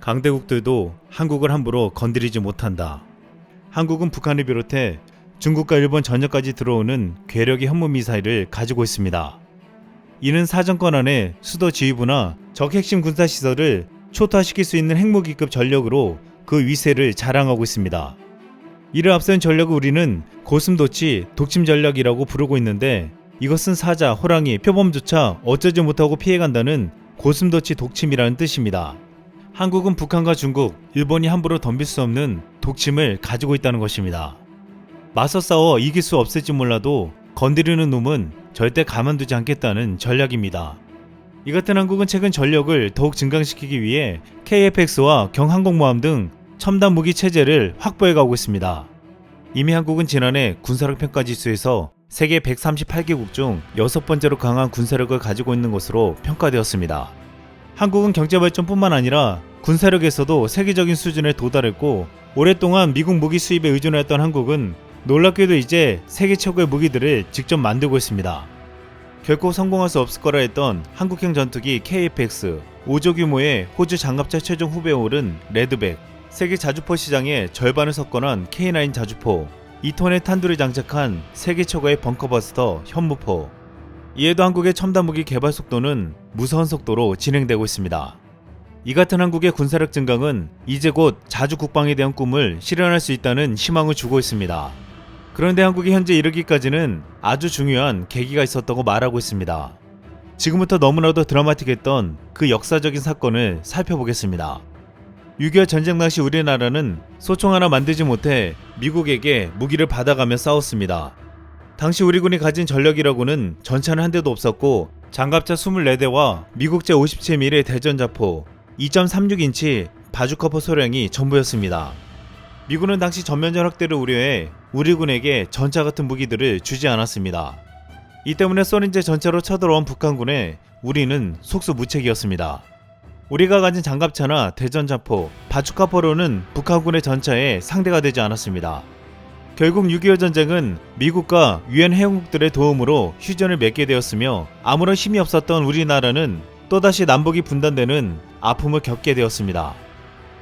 강대국들도 한국을 함부로 건드리지 못한다. 한국은 북한을 비롯해 중국과 일본 전역까지 들어오는 괴력의 현무 미사일을 가지고 있습니다. 이는 사정권 안에 수도 지휘부나 적 핵심 군사 시설을 초토화시킬 수 있는 핵무기급 전력으로 그 위세를 자랑하고 있습니다. 이를 앞선 전력을 우리는 고슴도치 독침 전략이라고 부르고 있는데 이것은 사자, 호랑이, 표범조차 어쩌지 못하고 피해간다는 고슴도치 독침이라는 뜻입니다. 한국은 북한과 중국, 일본이 함부로 덤빌 수 없는 독침을 가지고 있다는 것입니다. 맞서 싸워 이길 수 없을지 몰라도 건드리는 놈은 절대 가만두지 않겠다는 전략입니다. 이 같은 한국은 최근 전력을 더욱 증강시키기 위해 KFX와 경항공모함 등 첨단 무기 체제를 확보해 가고 있습니다. 이미 한국은 지난해 군사력 평가 지수에서 세계 138개국 중 여섯 번째로 강한 군사력을 가지고 있는 것으로 평가되었습니다. 한국은 경제 발전뿐만 아니라 군사력에서도 세계적인 수준에 도달했고 오랫동안 미국 무기 수입에 의존했던 한국은 놀랍게도 이제 세계 최고의 무기들을 직접 만들고 있습니다. 결코 성공할 수 없을 거라 했던 한국형 전투기 KFX, 5조 규모의 호주 장갑차 최종 후배에 오른 레드백, 세계 자주포 시장의 절반을 석권한 K9 자주포, 2톤의 탄두를 장착한 세계 최고의 벙커버스터 현무포. 이에도 한국의 첨단 무기 개발 속도는 무서운 속도로 진행되고 있습니다. 이 같은 한국의 군사력 증강은 이제 곧 자주 국방에 대한 꿈을 실현할 수 있다는 희망을 주고 있습니다. 그런데 한국이 현재 이르기까지는 아주 중요한 계기가 있었다고 말하고 있습니다. 지금부터 너무나도 드라마틱했던 그 역사적인 사건을 살펴보겠습니다. 6.25 전쟁 당시 우리나라는 소총 하나 만들지 못해 미국에게 무기를 받아가며 싸웠습니다. 당시 우리 군이 가진 전력이라고는 전차는 한 대도 없었고 장갑차 24대와 미국 제 57mm 대전자포 2.36인치 바주커퍼 소량이 전부였습니다. 미군은 당시 전면전 확대를 우려해 우리 군에게 전차 같은 무기들을 주지 않았습니다. 이 때문에 소련제 전차로 쳐들어온 북한군에 우리는 속수무책이었습니다. 우리가 가진 장갑차나 대전자포, 바주카포로는 북한군의 전차에 상대가 되지 않았습니다. 결국 6.25 전쟁은 미국과 유엔 회원국들의 도움으로 휴전을 맺게 되었으며 아무런 힘이 없었던 우리나라는 또다시 남북이 분단되는 아픔을 겪게 되었습니다.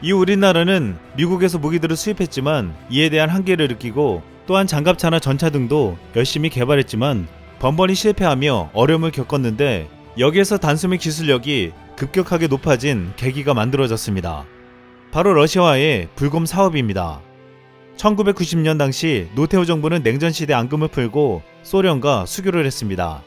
이후 우리나라는 미국에서 무기들을 수입했지만 이에 대한 한계를 느끼고 또한 장갑차나 전차 등도 열심히 개발했지만 번번이 실패하며 어려움을 겪었는데 여기에서 단숨에 기술력이 급격하게 높아진 계기가 만들어졌습니다. 바로 러시아와의 불곰 사업입니다. 1990년 당시 노태우 정부는 냉전 시대 앙금을 풀고 소련과 수교를 했습니다.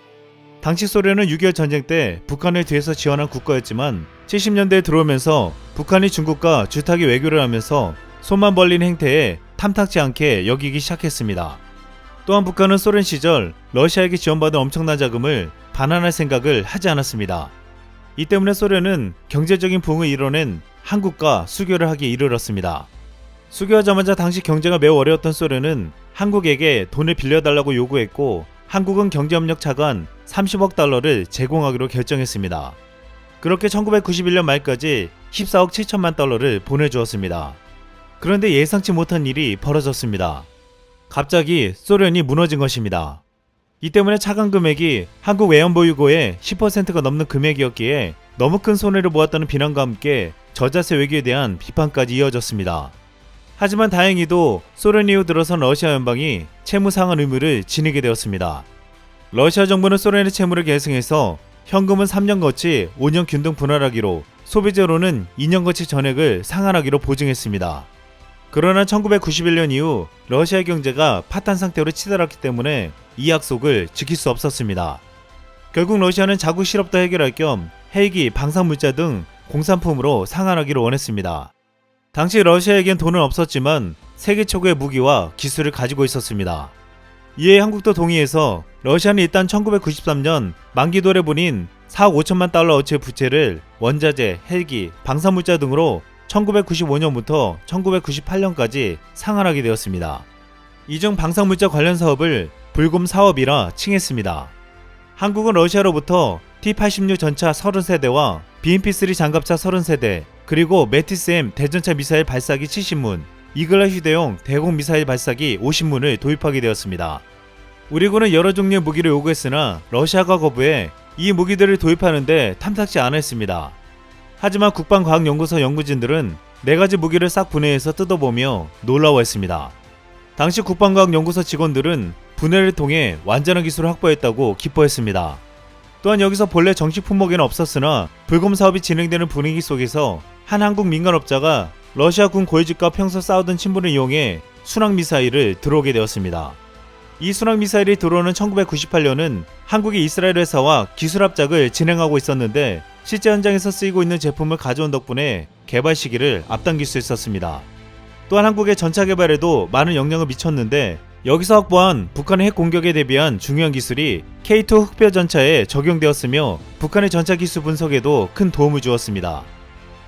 당시 소련은 6.25 전쟁 때 북한을 뒤에서 지원한 국가였지만 70년대에 들어오면서 북한이 중국과 주타기 외교를 하면서 손만 벌린 행태에 탐탁지 않게 여기기 시작했습니다. 또한 북한은 소련 시절 러시아에게 지원받은 엄청난 자금을 반환할 생각을 하지 않았습니다. 이 때문에 소련은 경제적인 부흥을 이뤄낸 한국과 수교를 하기에 이르렀습니다. 수교하자마자 당시 경제가 매우 어려웠던 소련은 한국에게 돈을 빌려달라고 요구했고 한국은 경제협력 차관 30억 달러를 제공하기로 결정했습니다. 그렇게 1991년 말까지 14억 7천만 달러를 보내주었습니다. 그런데 예상치 못한 일이 벌어졌습니다. 갑자기 소련이 무너진 것입니다. 이 때문에 차관 금액이 한국 외환보유고의 10%가 넘는 금액이었기에 너무 큰 손해를 보았다는 비난과 함께 저자세 외교에 대한 비판까지 이어졌습니다. 하지만 다행히도 소련 이후 들어선 러시아 연방이 채무 상환 의무를 지니게 되었습니다. 러시아 정부는 소련의 채무를 계승해서 현금은 3년 거치 5년 균등 분할하기로 소비재로는 2년 거치 전액을 상환하기로 보증했습니다. 그러나 1991년 이후 러시아의 경제가 파탄 상태로 치달았기 때문에 이 약속을 지킬 수 없었습니다. 결국 러시아는 자국 실업도 해결할 겸 헬기, 방산물자 등 공산품으로 상환하기를 원했습니다. 당시 러시아에겐 돈은 없었지만 세계 최고의 무기와 기술을 가지고 있었습니다. 이에 한국도 동의해서 러시아는 일단 1993년 만기 도래분인 4억 5천만 달러 어치의 부채를 원자재, 헬기, 방산물자 등으로 1995년부터 1998년까지 상환하게 되었습니다. 이중 방산물자 관련 사업을 불금 사업이라 칭했습니다. 한국은 러시아로부터 T-86 전차 30세대와 BMP-3 장갑차 30세대, 그리고 메티스-M 대전차 미사일 발사기 70문, 이글라 휴대용 대공 미사일 발사기 50문을 도입하게 되었습니다. 우리 군은 여러 종류의 무기를 요구했으나 러시아가 거부해 이 무기들을 도입하는데 탐탁지 않았습니다. 하지만 국방과학연구소 연구진들은 네 가지 무기를 싹 분해해서 뜯어보며 놀라워했습니다. 당시 국방과학연구소 직원들은 분해를 통해 완전한 기술을 확보했다고 기뻐했습니다. 또한 여기서 본래 정식 품목에는 없었으나 불금 사업이 진행되는 분위기 속에서 한 한국 민간업자가 러시아군 고위직과 평소 싸우던 친분을 이용해 순항 미사일을 들어오게 되었습니다. 이 순항 미사일이 들어오는 1998년은 한국의 이스라엘 회사와 기술 합작을 진행하고 있었는데 실제 현장에서 쓰이고 있는 제품을 가져온 덕분에 개발 시기를 앞당길 수 있었습니다. 또한 한국의 전차 개발에도 많은 영향을 미쳤는데 여기서 확보한 북한의 핵 공격에 대비한 중요한 기술이 K2 흑표 전차에 적용되었으며 북한의 전차 기술 분석에도 큰 도움을 주었습니다.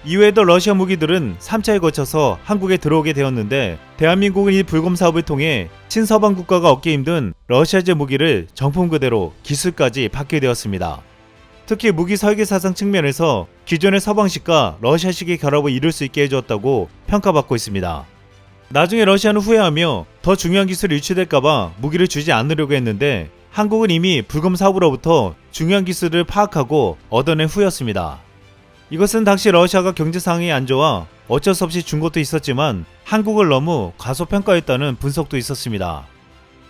이외에도 러시아 무기들은 3차에 거쳐서 한국에 들어오게 되었는데 대한민국은 이 불검 사업을 통해 친서방 국가가 얻기 힘든 러시아제 무기를 정품 그대로 기술까지 받게 되었습니다. 특히 무기 설계 사상 측면에서 기존의 서방식과 러시아식의 결합을 이룰 수 있게 해주었다고 평가받고 있습니다. 나중에 러시아는 후회하며 더 중요한 기술이 유출될까봐 무기를 주지 않으려고 했는데 한국은 이미 불검 사업으로부터 중요한 기술을 파악하고 얻어낸 후였습니다. 이것은 당시 러시아가 경제 상황이 안 좋아 어쩔 수 없이 준 것도 있었지만 한국을 너무 과소평가했다는 분석도 있었습니다.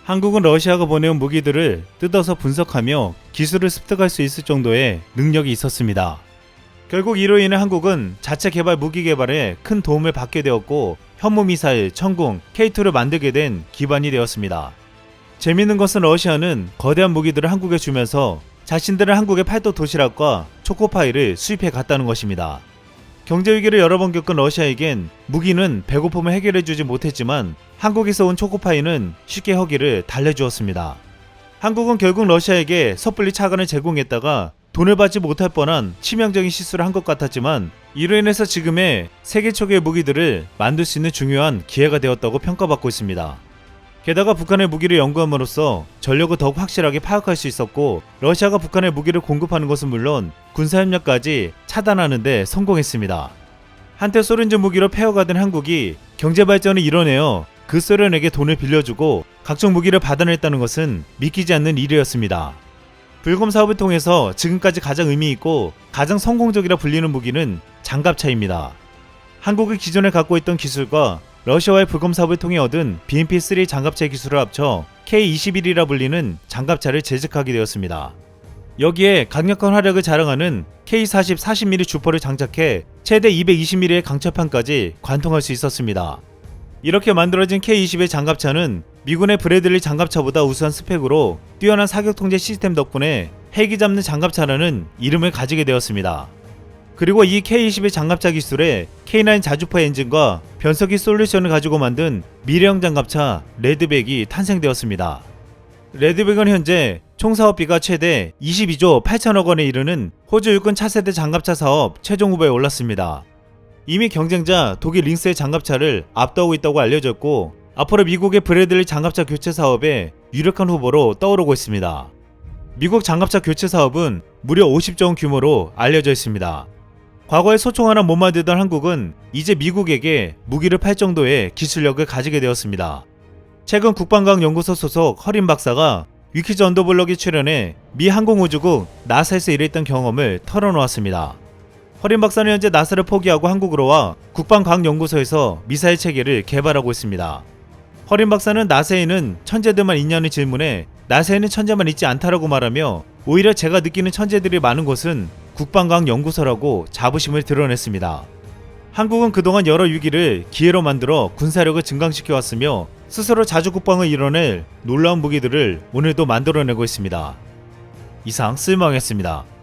한국은 러시아가 보내온 무기들을 뜯어서 분석하며 기술을 습득할 수 있을 정도의 능력이 있었습니다. 결국 이로 인해 한국은 자체 개발 무기 개발에 큰 도움을 받게 되었고 현무 미사일, 천궁, K2를 만들게 된 기반이 되었습니다. 재밌는 것은 러시아는 거대한 무기들을 한국에 주면서 자신들은 한국의 팔도 도시락과 초코파이를 수입해 갔다는 것입니다. 경제 위기를 여러 번 겪은 러시아에겐 무기는 배고픔을 해결해 주지 못했지만 한국에서 온 초코파이는 쉽게 허기를 달래주었습니다. 한국은 결국 러시아에게 섣불리 차관을 제공했다가 돈을 받지 못할 뻔한 치명적인 실수를 한 것 같았지만 이로 인해서 지금의 세계 초기의 무기들을 만들 수 있는 중요한 기회가 되었다고 평가받고 있습니다. 게다가 북한의 무기를 연구함으로써 전력을 더욱 확실하게 파악할 수 있었고 러시아가 북한의 무기를 공급하는 것은 물론 군사협력까지 차단하는 데 성공했습니다. 한때 소련제 무기로 폐허가던 한국이 경제 발전을 이뤄내어 그 소련에게 돈을 빌려주고 각종 무기를 받아냈다는 것은 믿기지 않는 일이었습니다. 불검 사업을 통해서 지금까지 가장 의미 있고 가장 성공적이라 불리는 무기는 장갑차입니다. 한국이 기존에 갖고 있던 기술과 러시아와의 불검 사업을 통해 얻은 BMP-3 장갑차 기술을 합쳐 K-21이라 불리는 장갑차를 제작하게 되었습니다. 여기에 강력한 화력을 자랑하는 K-40 40mm 주포를 장착해 최대 220mm의 강철판까지 관통할 수 있었습니다. 이렇게 만들어진 K-20의 장갑차는 미군의 브래들리 장갑차보다 우수한 스펙으로 뛰어난 사격 통제 시스템 덕분에 헬기 잡는 장갑차라는 이름을 가지게 되었습니다. 그리고 이 K-20의 장갑차 기술에 K9 자주포 엔진과 변속기 솔루션을 가지고 만든 미래형 장갑차 레드백이 탄생되었습니다. 레드백은 현재 총 사업비가 최대 22조 8천억 원에 이르는 호주 육군 차세대 장갑차 사업 최종 후보에 올랐습니다. 이미 경쟁자 독일 링스의 장갑차를 앞두고 있다고 알려졌고 앞으로 미국의 브래들리 장갑차 교체 사업에 유력한 후보로 떠오르고 있습니다. 미국 장갑차 교체 사업은 무려 50조 원 규모로 알려져 있습니다. 과거에 소총 하나 못 만들던 한국은 이제 미국에게 무기를 팔 정도의 기술력을 가지게 되었습니다. 최근 국방과학 연구소 소속 허린 박사가 위키즈 언더블럭에 출연해 미 항공우주국 나사에서 일했던 경험을 털어놓았습니다. 허린 박사는 현재 나사를 포기하고 한국으로 와 국방과학연구소에서 미사일 체계를 개발하고 있습니다. 허린 박사는 나사에는 천재들만 있냐는 질문에 나사에는 천재만 있지 않다라고 말하며 오히려 제가 느끼는 천재들이 많은 곳은 국방과학 연구소라고 자부심을 드러냈습니다. 한국은 그동안 여러 위기를 기회로 만들어 군사력을 증강시켜 왔으며 스스로 자주 국방을 이뤄낼 놀라운 무기들을 오늘도 만들어내고 있습니다. 이상 쓸망했습니다.